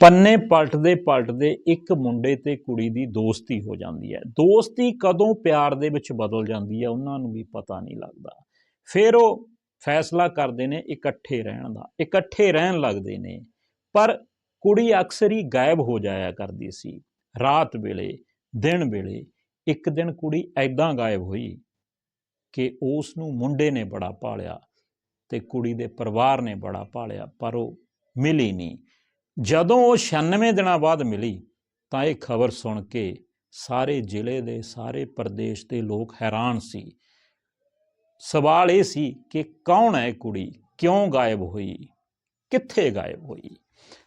ਪੰਨੇ ਪਲਟਦੇ ਪਲਟਦੇ ਇੱਕ ਮੁੰਡੇ ਤੇ ਕੁੜੀ ਦੀ ਦੋਸਤੀ ਹੋ ਜਾਂਦੀ ਹੈ। ਦੋਸਤੀ ਕਦੋਂ ਪਿਆਰ ਦੇ ਵਿੱਚ ਬਦਲ ਜਾਂਦੀ ਹੈ ਉਹਨਾਂ ਨੂੰ ਵੀ ਪਤਾ ਨਹੀਂ ਲੱਗਦਾ। ਫਿਰ ਉਹ ਫੈਸਲਾ ਕਰਦੇ ਨੇ ਇਕੱਠੇ ਰਹਿਣ ਦਾ। ਇਕੱਠੇ ਰਹਿਣ ਲੱਗਦੇ ਨੇ, ਪਰ ਕੁੜੀ ਅਕਸਰ ਹੀ ਗਾਇਬ ਹੋ ਜਾਇਆ ਕਰਦੀ ਸੀ। ਰਾਤ ਵੇਲੇ, ਦਿਨ ਵੇਲੇ, ਇੱਕ ਦਿਨ ਕੁੜੀ ਐਦਾਂ ਗਾਇਬ ਹੋਈ ਕਿ ਉਸ ਨੂੰ ਮੁੰਡੇ ਨੇ ਬੜਾ ਭਾਲਿਆ ਤੇ ਕੁੜੀ ਦੇ ਪਰਿਵਾਰ ਨੇ ਬੜਾ ਭਾਲਿਆ ਪਰ ਉਹ ਮਿਲੀ ਨਹੀਂ। ਜਦੋਂ ਉਹ 96 ਦਿਨਾਂ ਬਾਅਦ ਮਿਲੀ ਤਾਂ ਇਹ ਖਬਰ ਸੁਣ ਕੇ ਸਾਰੇ ਜ਼ਿਲ੍ਹੇ ਦੇ, ਸਾਰੇ ਪ੍ਰਦੇਸ਼ ਦੇ ਲੋਕ ਹੈਰਾਨ ਸੀ। ਸਵਾਲ ਇਹ ਸੀ ਕਿ ਕੌਣ ਹੈ ਇਹ ਕੁੜੀ? ਕਿਉਂ ਗਾਇਬ ਹੋਈ? ਕਿੱਥੇ ਗਾਇਬ ਹੋਈ?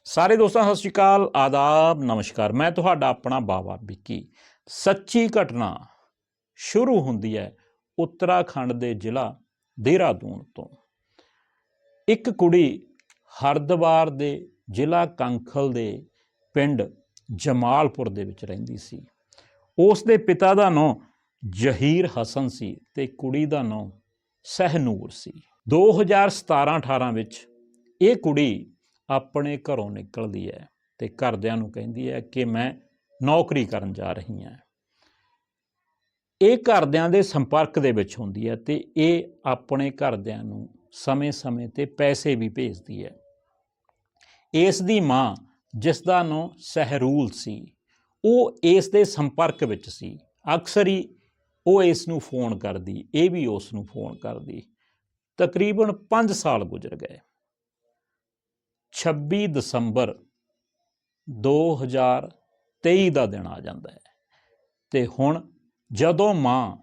ਸਾਰੇ ਦੋਸਤਾਂ, ਸਤਿ ਸ਼੍ਰੀ ਅਕਾਲ, ਆਦਾਬ, ਨਮਸਕਾਰ। ਮੈਂ ਤੁਹਾਡਾ ਆਪਣਾ ਬਾਬਾ ਵਿੱਕੀ। ਸੱਚੀ ਘਟਨਾ ਸ਼ੁਰੂ ਹੁੰਦੀ ਹੈ ਉੱਤਰਾਖੰਡ ਦੇ ਜ਼ਿਲ੍ਹਾ ਦੇਹਰਾਦੂਨ ਤੋਂ। ਇੱਕ ਕੁੜੀ ਹਰਦੁਆਰ ਦੇ ਜ਼ਿਲ੍ਹਾ ਕੰਖਲ ਦੇ ਪਿੰਡ ਜਮਾਲਪੁਰ ਦੇ ਵਿੱਚ ਰਹਿੰਦੀ ਸੀ। ਉਸ ਦੇ ਪਿਤਾ ਦਾ ਨਾਂ ਜਹੀਰ ਹਸਨ ਸੀ ਤੇ ਕੁੜੀ ਦਾ ਨਾਂ ਸਹਿਨੂਰ ਸੀ। 2017-18 ਵਿੱਚ ਇਹ ਕੁੜੀ ਆਪਣੇ ਘਰੋਂ ਨਿਕਲਦੀ ਹੈ ਤੇ ਘਰਦਿਆਂ ਨੂੰ ਕਹਿੰਦੀ ਹੈ ਕਿ ਮੈਂ ਨੌਕਰੀ ਕਰਨ ਜਾ ਰਹੀ ਹਾਂ। ਇਹ ਘਰਦਿਆਂ ਦੇ ਸੰਪਰਕ ਦੇ ਵਿੱਚ ਹੁੰਦੀ ਹੈ ਤੇ ਇਹ ਆਪਣੇ ਘਰਦਿਆਂ ਨੂੰ ਸਮੇਂ-ਸਮੇਂ ਤੇ ਪੈਸੇ ਵੀ ਭੇਜਦੀ ਹੈ। ਇਸ ਦੀ ਮਾਂ ਜਿਸ ਦਾ ਨਾਂ ਸਹਿਰੂਲ ਸੀ, ਉਹ ਇਸ ਦੇ ਸੰਪਰਕ ਵਿੱਚ ਸੀ। ਅਕਸਰ ਹੀ ਉਹ ਇਸ ਨੂੰ ਫੋਨ ਕਰਦੀ, ਇਹ ਵੀ ਉਸ ਨੂੰ ਫੋਨ ਕਰਦੀ। ਤਕਰੀਬਨ 5 ਸਾਲ ਗੁਜ਼ਰ ਗਏ। 26 ਦਸੰਬਰ 2023 ਦਾ ਦਿਨ ਆ ਜਾਂਦਾ ਹੈ ਤੇ ਹੁਣ ਜਦੋਂ ਮਾਂ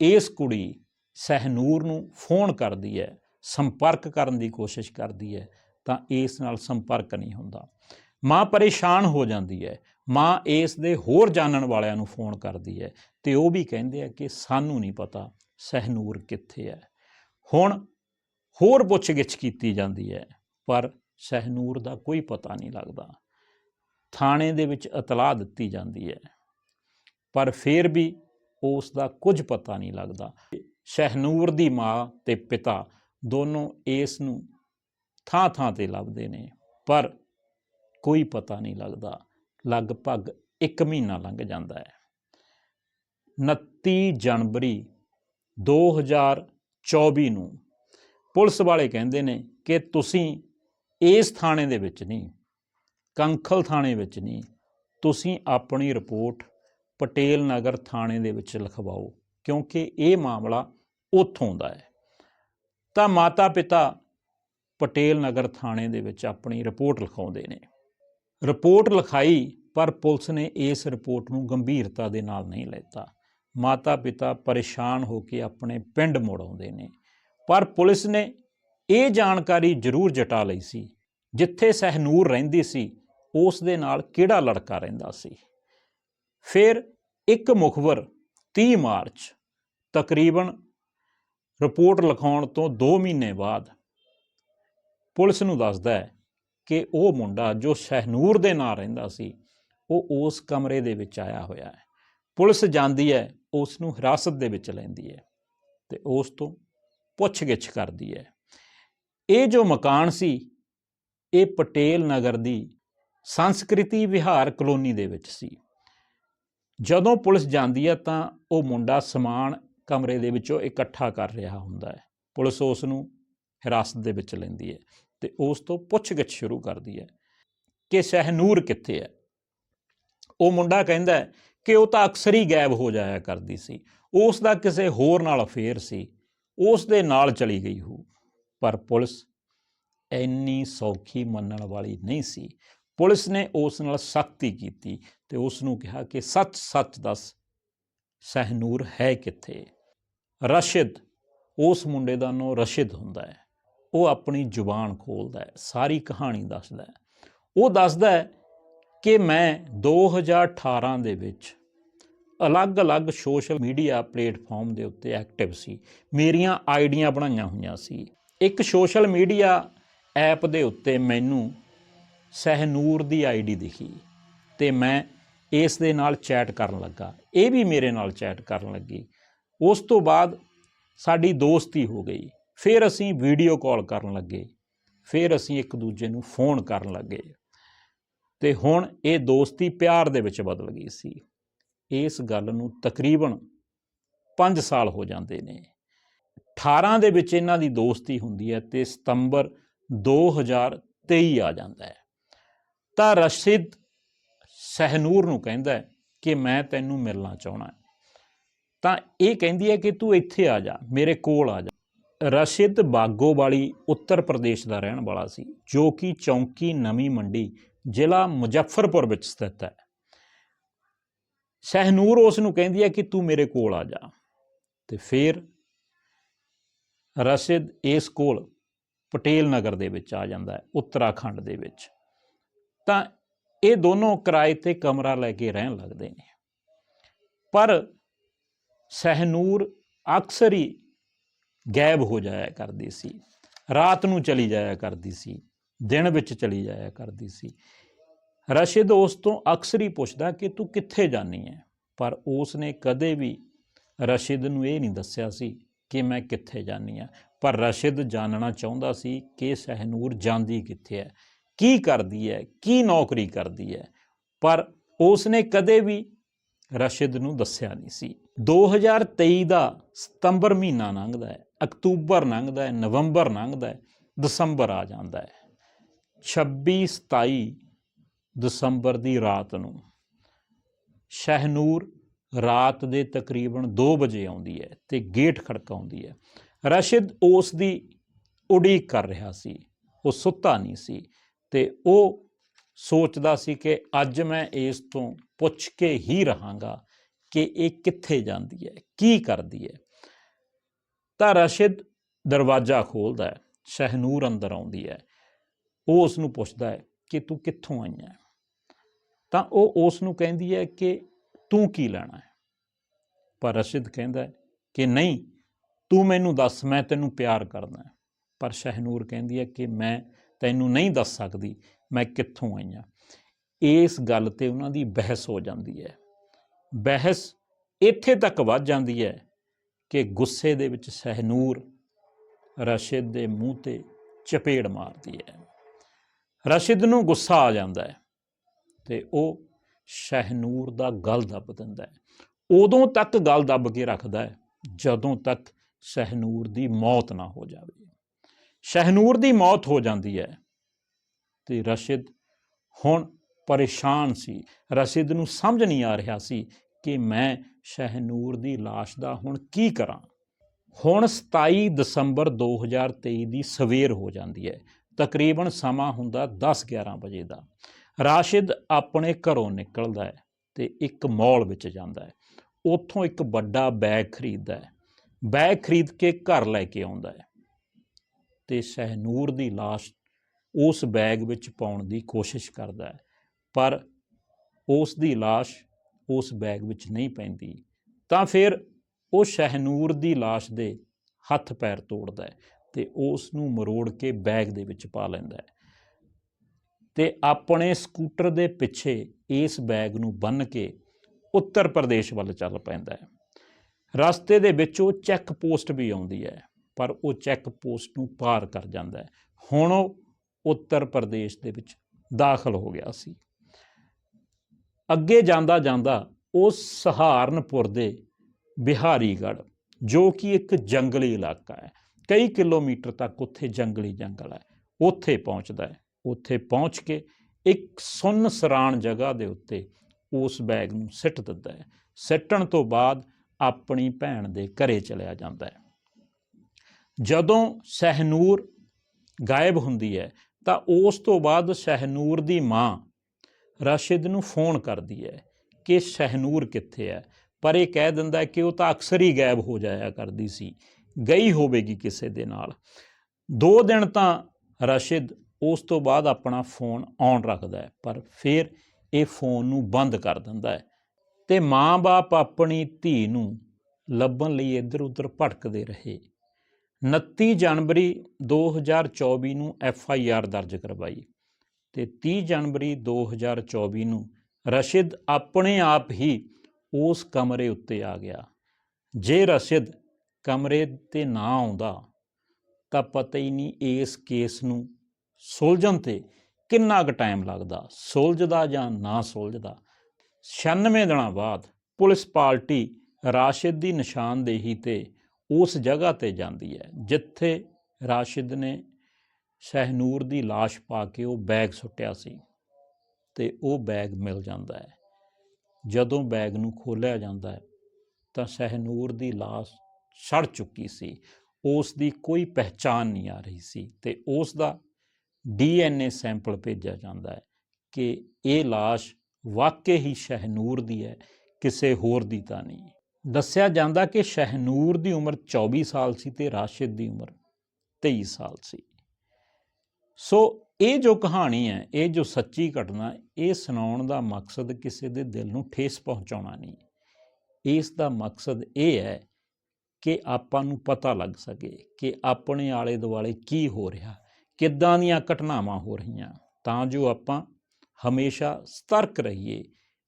ਇਸ ਕੁੜੀ ਸਹਿਨੂਰ ਨੂੰ ਫੋਨ ਕਰਦੀ ਹੈ, ਸੰਪਰਕ ਕਰਨ ਦੀ ਕੋਸ਼ਿਸ਼ ਕਰਦੀ ਹੈ ਤਾਂ ਇਸ ਨਾਲ ਸੰਪਰਕ ਨਹੀਂ ਹੁੰਦਾ। ਮਾਂ ਪਰੇਸ਼ਾਨ ਹੋ ਜਾਂਦੀ ਹੈ। ਮਾਂ ਇਸ ਦੇ ਹੋਰ ਜਾਣਨ ਵਾਲਿਆਂ ਨੂੰ ਫੋਨ ਕਰਦੀ ਹੈ ਤੇ ਉਹ ਵੀ ਕਹਿੰਦੇ ਆ ਕਿ ਸਾਨੂੰ ਨਹੀਂ ਪਤਾ ਸਹਿਨੂਰ ਕਿੱਥੇ ਹੈ। ਹੁਣ ਹੋਰ ਪੁੱਛਗਿੱਛ ਕੀਤੀ ਜਾਂਦੀ ਹੈ, ਪਰ ਸਹਿਨੂਰ ਦਾ ਕੋਈ ਪਤਾ ਨਹੀਂ ਲੱਗਦਾ। ਥਾਣੇ ਦੇ ਵਿੱਚ ਇਤਲਾਹ ਦਿੱਤੀ ਜਾਂਦੀ ਹੈ, ਪਰ ਫਿਰ ਵੀ ਉਸ ਦਾ ਕੁਝ ਪਤਾ ਨਹੀਂ ਲੱਗਦਾ। ਸ਼ਹਿਨੂਰ ਦੀ ਮਾਂ ਤੇ ਪਿਤਾ ਦੋਨੋਂ ਇਸ ਨੂੰ ਥਾਂ ਥਾਂ ਤੇ ਲੱਭਦੇ ਨੇ, ਪਰ ਕੋਈ ਪਤਾ ਨਹੀਂ ਲੱਗਦਾ, ਲਗਭਗ 1 ਮਹੀਨਾ ਲੰਘ ਜਾਂਦਾ ਹੈ। 29 ਜਨਵਰੀ 2024 ਨੂੰ ਪੁਲਿਸ ਵਾਲੇ ਕਹਿੰਦੇ ਨੇ ਕਿ ਤੁਸੀਂ ਇਸ ਥਾਣੇ ਦੇ ਵਿੱਚ ਨਹੀਂ, ਕੰਖਲ ਥਾਣੇ ਵਿੱਚ ਨਹੀਂ, ਤੁਸੀਂ ਆਪਣੀ ਰਿਪੋਰਟ ਪਟੇਲ ਨਗਰ ਥਾਣੇ ਦੇ ਵਿੱਚ ਲਿਖਵਾਓ, ਕਿਉਂਕਿ ਇਹ ਮਾਮਲਾ ਉੱਥੋਂ ਦਾ ਹੈ। ਤਾਂ ਮਾਤਾ ਪਿਤਾ ਪਟੇਲ ਨਗਰ ਥਾਣੇ ਦੇ ਵਿੱਚ ਆਪਣੀ ਰਿਪੋਰਟ ਲਿਖਾਉਂਦੇ ਨੇ। ਰਿਪੋਰਟ ਲਿਖਾਈ, ਪਰ ਪੁਲਿਸ ਨੇ ਇਸ ਰਿਪੋਰਟ ਨੂੰ ਗੰਭੀਰਤਾ ਦੇ ਨਾਲ ਨਹੀਂ ਲੈਤਾ। ਮਾਤਾ ਪਿਤਾ ਪਰੇਸ਼ਾਨ ਹੋ ਕੇ ਆਪਣੇ ਪਿੰਡ ਮੁੜ ਆਉਂਦੇ ਨੇ। ਪਰ ਪੁਲਿਸ ਨੇ ਇਹ ਜਾਣਕਾਰੀ ਜ਼ਰੂਰ ਜਟਾ ਲਈ ਸੀ। ਜਿੱਥੇ ਸਹਿਨੂਰ ਰਹਿੰਦੀ ਸੀ, ਉਸ ਦੇ ਨਾਲ ਕਿਹੜਾ ਲੜਕਾ ਰਹਿੰਦਾ ਸੀ? ਫਿਰ ਇੱਕ ਮੁਖਬਰ 30 ਮਾਰਚ ਤਕਰੀਬਨ ਰਿਪੋਰਟ ਲਿਖਾਉਣ ਤੋਂ 2 ਮਹੀਨੇ ਬਾਅਦ ਪੁਲਿਸ ਨੂੰ ਦੱਸਦਾ ਹੈ ਕਿ ਉਹ ਮੁੰਡਾ ਜੋ ਸ਼ਹਿਨੂਰ ਦੇ ਨਾਂ ਰਹਿੰਦਾ ਸੀ, ਉਹ ਉਸ ਕਮਰੇ ਦੇ ਵਿੱਚ ਆਇਆ ਹੋਇਆ ਹੈ। ਪੁਲਿਸ ਜਾਂਦੀ ਹੈ, ਉਸ ਨੂੰ ਹਿਰਾਸਤ ਦੇ ਵਿੱਚ ਲੈਂਦੀ ਹੈ ਤੇ ਉਸ ਤੋਂ ਪੁੱਛਗਿੱਛ ਕਰਦੀ ਹੈ। ਇਹ ਜੋ ਮਕਾਨ ਸੀ, ਇਹ ਪਟੇਲ ਨਗਰ ਦੀ ਸੰਸਕ੍ਰਿਤੀ ਵਿਹਾਰ ਕਲੋਨੀ ਦੇ ਵਿੱਚ ਸੀ। ਜਦੋਂ ਪੁਲਿਸ ਜਾਂਦੀ ਹੈ ਤਾਂ ਉਹ ਮੁੰਡਾ ਸਮਾਨ ਕਮਰੇ ਦੇ ਵਿੱਚੋਂ ਇਕੱਠਾ ਕਰ ਰਿਹਾ ਹੁੰਦਾ ਹੈ। ਪੁਲਿਸ ਉਸ ਨੂੰ ਹਿਰਾਸਤ ਦੇ ਵਿੱਚ ਲੈਂਦੀ ਹੈ। ਤੇ ਉਸ ਤੋਂ ਪੁੱਛਗਿੱਛ ਸ਼ੁਰੂ ਕਰਦੀ ਹੈ ਕਿ ਸ਼ਹਿਨੂਰ ਕਿੱਥੇ ਹੈ? ਉਹ ਮੁੰਡਾ ਕਹਿੰਦਾ ਕਿ ਉਹ ਤਾਂ ਅਕਸਰ ਹੀ ਗਾਇਬ ਹੋ ਜਾਇਆ ਕਰਦੀ ਸੀ। ਉਸ ਦਾ ਕਿਸੇ ਹੋਰ ਨਾਲ ਅਫੇਅਰ ਸੀ। ਉਸ ਦੇ ਨਾਲ ਚਲੀ ਗਈ ਹੋ। ਪਰ ਪੁਲਿਸ ਇੰਨੀ ਸੌਖੀ ਮੰਨਣ ਵਾਲੀ ਨਹੀਂ ਸੀ। ਪੁਲਿਸ ਨੇ ਉਸ ਨਾਲ ਸਖਤੀ ਕੀਤੀ ਤੇ ਉਸ ਨੂੰ ਕਿਹਾ ਕਿ ਸੱਚ ਸੱਚ ਦੱਸ ਸਹਿਨੂਰ ਹੈ ਕਿੱਥੇ? ਰਸ਼ਿਦ, ਉਸ ਮੁੰਡੇ ਦਾ ਨਾਮ ਰਸ਼ਿਦ ਹੁੰਦਾ ਹੈ। ਉਹ ਆਪਣੀ ਜ਼ੁਬਾਨ ਖੋਲਦਾ ਹੈ, ਸਾਰੀ ਕਹਾਣੀ ਦੱਸਦਾ ਹੈ। ਉਹ ਦੱਸਦਾ ਹੈ ਕਿ ਮੈਂ 2018 ਦੇ ਵਿੱਚ ਅਲੱਗ-ਅਲੱਗ ਸੋਸ਼ਲ ਮੀਡੀਆ ਪਲੇਟਫਾਰਮ ਦੇ ਉੱਤੇ ਐਕਟਿਵ ਸੀ। ਮੇਰੀਆਂ ਆਈਡੀਆਂ ਬਣਾਈਆਂ ਹੋਈਆਂ ਸੀ। ਇੱਕ ਸੋਸ਼ਲ ਮੀਡੀਆ ਐਪ ਦੇ ਉੱਤੇ ਮੈਨੂੰ ਸਹਿਨੂਰ ਦੀ ਆਈਡੀ ਦਿਖੀ ਤੇ ਮੈਂ ਇਸ ਦੇ ਨਾਲ ਚੈਟ ਕਰਨ ਲੱਗਾ। ਇਹ ਵੀ ਮੇਰੇ ਨਾਲ ਚੈਟ ਕਰਨ ਲੱਗੀ। ਉਸ ਤੋਂ ਬਾਅਦ ਸਾਡੀ ਦੋਸਤੀ ਹੋ ਗਈ। ਫਿਰ ਅਸੀਂ ਵੀਡੀਓ ਕਾਲ ਕਰਨ ਲੱਗੇ ਫਿਰ ਅਸੀਂ ਇੱਕ ਦੂਜੇ ਨੂੰ ਫੋਨ ਕਰਨ ਲੱਗੇ ਤੇ ਹੁਣ ਇਹ ਦੋਸਤੀ ਪਿਆਰ ਦੇ ਵਿੱਚ ਬਦਲ ਗਈ ਸੀ। ਇਸ ਗੱਲ ਨੂੰ ਤਕਰੀਬਨ 5 ਸਾਲ ਹੋ ਜਾਂਦੇ ਨੇ। 18 ਦੇ ਵਿੱਚ ਇਹਨਾਂ ਦੀ ਦੋਸਤੀ ਹੁੰਦੀ ਹੈ ਤੇ ਸਤੰਬਰ 2023 ਆ ਜਾਂਦਾ ਹੈ। ਤਾਂ ਰਸ਼ਿਦ ਸਹਿਨੂਰ ਨੂੰ ਕਹਿੰਦਾ ਕਿ ਮੈਂ ਤੈਨੂੰ ਮਿਲਣਾ ਚਾਹਣਾ ਤਾਂ ਇਹ ਕਹਿੰਦੀ ਹੈ ਕਿ ਤੂੰ ਇੱਥੇ ਆ ਜਾ, ਮੇਰੇ ਕੋਲ ਆ ਜਾ। ਰਸ਼ਿਦ ਬਾਗੋਵਾਲੀ ਉੱਤਰ ਪ੍ਰਦੇਸ਼ ਦਾ ਰਹਿਣ ਵਾਲਾ ਸੀ, ਜੋ ਕਿ ਚੌਂਕੀ ਨਵੀਂ ਮੰਡੀ, ਜ਼ਿਲ੍ਹਾ ਮੁਜ਼ੱਫਰਪੁਰ ਵਿੱਚ ਸਥਿਤ ਹੈ। ਸਹਿਨੂਰ ਉਸ ਨੂੰ ਕਹਿੰਦੀ ਹੈ ਕਿ ਤੂੰ ਮੇਰੇ ਕੋਲ ਆ ਜਾ। ਤੇ ਫਿਰ ਰਸ਼ਿਦ ਇਸ ਕੋਲ ਪਟੇਲ ਨਗਰ ਦੇ ਵਿੱਚ ਆ ਜਾਂਦਾ ਹੈ, ਉੱਤਰਾਖੰਡ ਦੇ ਵਿੱਚ। ਤਾਂ ਇਹ ਦੋਨੋਂ ਕਿਰਾਏ ਤੇ ਕਮਰਾ ਲੈ ਕੇ ਰਹਿਣ ਲੱਗਦੇ ਨੇ। ਪਰ ਸਹਿਨੂਰ ਅਕਸਰ ਹੀ ਗਾਇਬ ਹੋ ਜਾਇਆ ਕਰਦੀ ਸੀ। ਰਾਤ ਨੂੰ ਚਲੀ ਜਾਇਆ ਕਰਦੀ ਸੀ। ਦਿਨ ਵਿੱਚ ਚਲੀ ਜਾਇਆ ਕਰਦੀ ਸੀ। ਰਸ਼ਿਦ ਉਸ ਤੋਂ ਅਕਸਰ ਹੀ ਪੁੱਛਦਾ ਕਿ ਤੂੰ ਕਿੱਥੇ ਜਾਣੀ ਹੈ ਪਰ ਉਸ ਨੇ ਕਦੇ ਵੀ ਰਸ਼ਿਦ ਨੂੰ ਇਹ ਨਹੀਂ ਦੱਸਿਆ ਸੀ ਕਿ ਮੈਂ ਕਿੱਥੇ ਜਾਣੀ ਆ। ਪਰ ਰਸ਼ਿਦ ਜਾਣਨਾ ਚਾਹੁੰਦਾ ਸੀ ਕਿ ਸਹਿਨੂਰ ਜਾਂਦੀ ਕਿੱਥੇ ਹੈ ਕੀ ਕਰਦੀ ਹੈ ਕੀ ਨੌਕਰੀ ਕਰਦੀ ਹੈ ਪਰ ਉਸ ਨੇ ਕਦੇ ਵੀ ਰਸ਼ਿਦ ਨੂੰ ਦੱਸਿਆ ਨਹੀਂ ਸੀ। 2023 ਦਾ ਸਤੰਬਰ ਮਹੀਨਾ ਲੰਘਦਾ ਹੈ, ਅਕਤੂਬਰ ਲੰਘਦਾ ਹੈ, ਨਵੰਬਰ ਲੰਘਦਾ ਹੈ, ਦਸੰਬਰ ਆ ਜਾਂਦਾ ਹੈ। 26 27 ਦਸੰਬਰ ਦੀ ਰਾਤ ਨੂੰ ਸ਼ਹਿਨੂਰ ਰਾਤ ਦੇ ਤਕਰੀਬਨ 2 ਵਜੇ ਆਉਂਦੀ ਹੈ ਤੇ ਗੇਟ ਖੜਕਾਉਂਦੀ ਹੈ। ਰਸ਼ਿਦ ਉਸ ਦੀ ਉਡੀਕ ਕਰ ਰਿਹਾ ਸੀ, ਉਹ ਸੁੱਤਾ ਨਹੀਂ ਸੀ ਤੇ ਉਹ ਸੋਚਦਾ ਸੀ ਕਿ ਅੱਜ ਮੈਂ ਇਸ ਤੋਂ ਪੁੱਛ ਕੇ ਹੀ ਰਹਾਂਗਾ ਕਿ ਇਹ ਕਿੱਥੇ ਜਾਂਦੀ ਹੈ, ਕੀ ਕਰਦੀ ਹੈ। ਤਾਂ ਰਸ਼ਿਦ ਦਰਵਾਜ਼ਾ ਖੋਲਦਾ ਹੈ, ਸ਼ਹਿਨੂਰ ਅੰਦਰ ਆਉਂਦੀ ਹੈ। ਉਹ ਉਸ ਨੂੰ ਪੁੱਛਦਾ ਹੈ ਕਿ ਤੂੰ ਕਿੱਥੋਂ ਆਈ ਹੈ? ਤਾਂ ਉਹ ਉਸ ਨੂੰ ਕਹਿੰਦੀ ਹੈ ਕਿ ਤੂੰ ਕੀ ਲੈਣਾ ਹੈ? ਪਰ ਰਸ਼ਿਦ ਕਹਿੰਦਾ ਹੈ ਕਿ ਨਹੀਂ, ਤੂੰ ਮੈਨੂੰ ਦੱਸ, ਮੈਂ ਤੈਨੂੰ ਪਿਆਰ ਕਰਦਾ ਪਰ ਸ਼ਹਿਨੂਰ ਕਹਿੰਦੀ ਹੈ ਕਿ ਮੈਂ ਤੈਨੂੰ ਨਹੀਂ ਦੱਸ ਸਕਦੀ, ਮੈਂ ਕਿੱਥੋਂ ਆਈ ਹਾਂ? ਇਸ ਗੱਲ ਤੇ ਉਹਨਾਂ ਦੀ ਬਹਿਸ ਹੋ ਜਾਂਦੀ ਹੈ। ਬਹਿਸ ਇੱਥੇ ਤੱਕ ਵੱਧ ਜਾਂਦੀ ਹੈ ਕਿ ਗੁੱਸੇ ਦੇ ਵਿੱਚ ਸਹਿਨੂਰ ਰਸ਼ਿਦ ਦੇ ਮੂੰਹ ਤੇ ਚਪੇੜ ਮਾਰਦੀ ਹੈ। ਰਸ਼ਿਦ ਨੂੰ ਗੁੱਸਾ ਆ ਜਾਂਦਾ ਹੈ ਤੇ ਉਹ ਸ਼ਹਿਨੂਰ ਦਾ ਗਲ ਦੱਬ ਦਿੰਦਾ ਹੈ। ਉਦੋਂ ਤੱਕ ਗਲ ਦੱਬ ਕੇ ਰੱਖਦਾ ਹੈ ਜਦੋਂ ਤੱਕ ਸ਼ਹਿਨੂਰ ਦੀ ਮੌਤ ਨਾ ਹੋ ਜਾਵੇ। ਸ਼ਹਿਨੂਰ ਦੀ ਮੌਤ ਹੋ ਜਾਂਦੀ ਹੈ ਤੇ ਰਸ਼ਿਦ ਹੁਣ ਪਰੇਸ਼ਾਨ ਸੀ। ਰਸ਼ਿਦ ਨੂੰ ਸਮਝ ਨਹੀਂ ਆ ਰਿਹਾ ਸੀ ਕਿ ਮੈਂ ਸ਼ਹਿਨੂਰ ਦੀ ਲਾਸ਼ ਦਾ ਹੁਣ ਕੀ ਕਰਾਂ। ਹੁਣ 27 ਦਸੰਬਰ 2023 ਦੀ ਸਵੇਰ ਹੋ ਜਾਂਦੀ ਹੈ। ਤਕਰੀਬਨ ਸਮਾਂ ਹੁੰਦਾ 10-11 ਵਜੇ ਦਾ। ਰਾਸ਼ਿਦ ਆਪਣੇ ਘਰੋਂ ਨਿਕਲਦਾ ਹੈ ਤੇ ਇੱਕ ਮਾਲ ਵਿੱਚ ਜਾਂਦਾ ਹੈ। ਉੱਥੋਂ ਇੱਕ ਵੱਡਾ ਬੈਗ ਖਰੀਦਦਾ ਹੈ। ਬੈਗ ਖਰੀਦ ਕੇ ਘਰ ਲੈ ਕੇ ਆਉਂਦਾ ਹੈ ਤੇ ਸ਼ਹਿਨੂਰ ਦੀ ਲਾਸ਼ ਉਸ ਬੈਗ ਵਿੱਚ ਪਾਉਣ ਦੀ ਕੋਸ਼ਿਸ਼ ਕਰਦਾ ਹੈ। ਪਰ ਉਸ ਦੀ ਲਾਸ਼ ਉਸ ਬੈਗ ਵਿੱਚ ਨਹੀਂ ਪੈਂਦੀ। ਤਾਂ ਫਿਰ ਉਹ ਸ਼ਹਿਨੂਰ ਦੀ ਲਾਸ਼ ਦੇ ਹੱਥ ਪੈਰ ਤੋੜਦਾ ਹੈ ਤੇ ਉਸ ਨੂੰ ਮਰੋੜ ਕੇ ਬੈਗ ਦੇ ਵਿੱਚ ਪਾ ਲੈਂਦਾ ਹੈ। ਤੇ ਆਪਣੇ ਸਕੂਟਰ ਦੇ ਪਿੱਛੇ ਇਸ ਬੈਗ ਨੂੰ ਬੰਨ ਕੇ ਉੱਤਰ ਪ੍ਰਦੇਸ਼ ਵੱਲ ਚੱਲ ਪੈਂਦਾ ਹੈ। ਰਸਤੇ ਦੇ ਵਿੱਚ ਉਹ ਚੈੱਕ ਪੋਸਟ ਵੀ ਆਉਂਦੀ ਹੈ, ਪਰ ਉਹ ਚੈੱਕ ਪੋਸਟ ਨੂੰ ਪਾਰ ਕਰ ਜਾਂਦਾ ਹੈ। ਹੁਣ ਉਹ ਉੱਤਰ ਪ੍ਰਦੇਸ਼ ਦੇ ਵਿੱਚ ਦਾਖਲ ਹੋ ਗਿਆ ਸੀ। ਅੱਗੇ ਜਾਂਦਾ ਜਾਂਦਾ ਉਹ ਸਹਾਰਨਪੁਰ ਦੇ ਬਿਹਾਰੀਗੜ੍ਹ, ਜੋ ਕਿ ਇੱਕ ਜੰਗਲੀ ਇਲਾਕਾ ਹੈ। ਕਈ ਕਿਲੋਮੀਟਰ ਤੱਕ ਉੱਥੇ ਜੰਗਲੀ ਜੰਗਲ ਹੈ। ਉੱਥੇ ਪਹੁੰਚਦਾ ਹੈ। ਉੱਥੇ ਪਹੁੰਚ ਕੇ ਇੱਕ ਸੁੰਨ ਸਰਾਣ ਜਗ੍ਹਾ ਦੇ ਉੱਤੇ ਉਸ ਬੈਗ ਨੂੰ ਸਿੱਟ ਦਿੰਦਾ ਹੈ। ਸਿੱਟਣ ਤੋਂ ਬਾਅਦ ਆਪਣੀ ਭੈਣ ਦੇ ਘਰੇ ਚਲਿਆ ਜਾਂਦਾ ਹੈ। ਜਦੋਂ ਸਹਿਨੂਰ ਗਾਇਬ ਹੁੰਦੀ ਹੈ ਤਾਂ ਉਸ ਤੋਂ ਬਾਅਦ ਸਹਿਨੂਰ ਦੀ ਮਾਂ ਰਾਸ਼ਿਦ ਨੂੰ ਫੋਨ ਕਰਦੀ ਹੈ ਕਿ ਸਹਿਨੂਰ ਕਿੱਥੇ ਹੈ? ਪਰ ਇਹ ਕਹਿ ਦਿੰਦਾ ਕਿ ਉਹ ਤਾਂ ਅਕਸਰ ਹੀ ਗਾਇਬ ਹੋ ਜਾਇਆ ਕਰਦੀ ਸੀ, ਗਈ ਹੋਵੇਗੀ ਕਿਸੇ ਦੇ ਨਾਲ। ਦੋ ਦਿਨ ਤਾਂ ਰਾਸ਼ਿਦ ਉਸ ਤੋਂ ਬਾਅਦ ਆਪਣਾ ਫੋਨ ਔਨ ਰੱਖਦਾ ਹੈ, ਪਰ ਫਿਰ ਇਹ ਫੋਨ ਨੂੰ ਬੰਦ ਕਰ ਦਿੰਦਾ ਹੈ ਤੇ ਮਾਂ-ਬਾਪ ਆਪਣੀ ਧੀ ਨੂੰ ਲੱਭਣ ਲਈ ਇੱਧਰ ਉੱਧਰ ਭਟਕਦੇ ਰਹੇ। 29 ਜਨਵਰੀ 2024 ਨੂੰ ਐਫ ਆਈ ਆਰ ਦਰਜ ਕਰਵਾਈ। ਤੇ 30 ਜਨਵਰੀ 2024 ਨੂੰ ਰਸ਼ਿਦ ਆਪਣੇ ਆਪ ਹੀ ਉਸ ਕਮਰੇ ਉੱਤੇ ਆ ਗਿਆ। ਜੇ ਰਸ਼ਿਦ ਕਮਰੇ ਤੇ ਨਾ ਆਉਂਦਾ, ਤਾਂ ਪਤਾ ਹੀ ਨਹੀਂ ਇਸ ਕੇਸ ਨੂੰ ਸੁਲਝਣ ਤੇ ਕਿੰਨਾ ਕੁ ਟਾਈਮ ਲੱਗਦਾ, ਸੁਲਝਦਾ ਜਾਂ ਨਾ ਸੁਲਝਦਾ। 96 ਦਿਨਾਂ ਬਾਅਦ ਪੁਲਿਸ ਪਾਰਟੀ ਰਾਸ਼ਿਦ ਦੀ ਨਿਸ਼ਾਨਦੇਹੀ ਤੇ ਉਸ ਜਗ੍ਹਾ ਤੇ ਜਾਂਦੀ ਹੈ, ਜਿੱਥੇ ਰਾਸ਼ਿਦ ਨੇ ਸ਼ਹਿਨੂਰ ਦੀ ਲਾਸ਼ ਪਾ ਕੇ ਉਹ ਬੈਗ ਸੁੱਟਿਆ ਸੀ ਤੇ ਉਹ ਬੈਗ ਮਿਲ ਜਾਂਦਾ ਹੈ। ਜਦੋਂ ਬੈਗ ਨੂੰ ਖੋਲ੍ਹਿਆ ਜਾਂਦਾ ਹੈ, ਤਾਂ ਸ਼ਹਿਨੂਰ ਦੀ ਲਾਸ਼ ਸੜ ਚੁੱਕੀ ਸੀ। ਉਸ ਦੀ ਕੋਈ ਪਹਿਚਾਨ ਨਹੀਂ ਆ ਰਹੀ ਸੀ ਤੇ ਉਸ ਦਾ ਡੀਐਨਏ ਸੈਂਪਲ ਭੇਜਿਆ ਜਾਂਦਾ ਹੈ ਕਿ ਇਹ ਲਾਸ਼ ਵਾਕਈ ਹੀ ਸ਼ਹਿਨੂਰ ਦੀ ਹੈ, ਕਿਸੇ ਹੋਰ ਦੀ ਤਾਂ ਨਹੀਂ। ਦੱਸਿਆ ਜਾਂਦਾ ਕਿ ਸ਼ਹਿਨੂਰ ਦੀ ਉਮਰ 24 ਸਾਲ ਸੀ ਤੇ ਰਾਸ਼ਿਦ ਦੀ ਉਮਰ 23 ਸਾਲ ਸੀ। ਸੋ ਇਹ ਜੋ ਕਹਾਣੀ ਹੈ, ਇਹ ਜੋ ਸੱਚੀ ਘਟਨਾ, ਇਹ ਸੁਣਾਉਣ ਦਾ ਮਕਸਦ ਕਿਸੇ ਦੇ ਦਿਲ ਨੂੰ ਠੇਸ ਪਹੁੰਚਾਉਣਾ ਨਹੀਂ ਇਸ ਦਾ ਮਕਸਦ ਇਹ ਹੈ ਕਿ ਆਪਾਂ ਨੂੰ ਪਤਾ ਲੱਗ ਸਕੇ ਕਿ ਆਪਣੇ ਆਲੇ ਦੁਆਲੇ ਕੀ ਹੋ ਰਿਹਾ, ਕਿੱਦਾਂ ਦੀਆਂ ਘਟਨਾਵਾਂ ਹੋ ਰਹੀਆਂ, ਤਾਂ ਜੋ ਆਪਾਂ ਹਮੇਸ਼ਾ ਸਤਰਕ ਰਹੀਏ,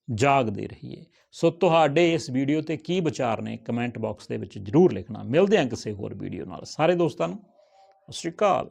ਜਾਗਦੇ ਰਹੀਏ। ਸੋ ਤੁਹਾਡੇ ਇਸ ਵੀਡੀਓ ਤੇ ਕੀ ਵਿਚਾਰ ਨੇ, ਕਮੈਂਟ ਬਾਕਸ ਦੇ ਵਿੱਚ ਜਰੂਰ ਲਿਖਣਾ। ਮਿਲਦੇ ਹਾਂ ਕਿਸੇ ਹੋਰ ਵੀਡੀਓ ਨਾਲ। ਸਾਰੇ ਦੋਸਤਾਂ ਨੂੰ, ਸਤਿ ਸ਼੍ਰੀ ਅਕਾਲ।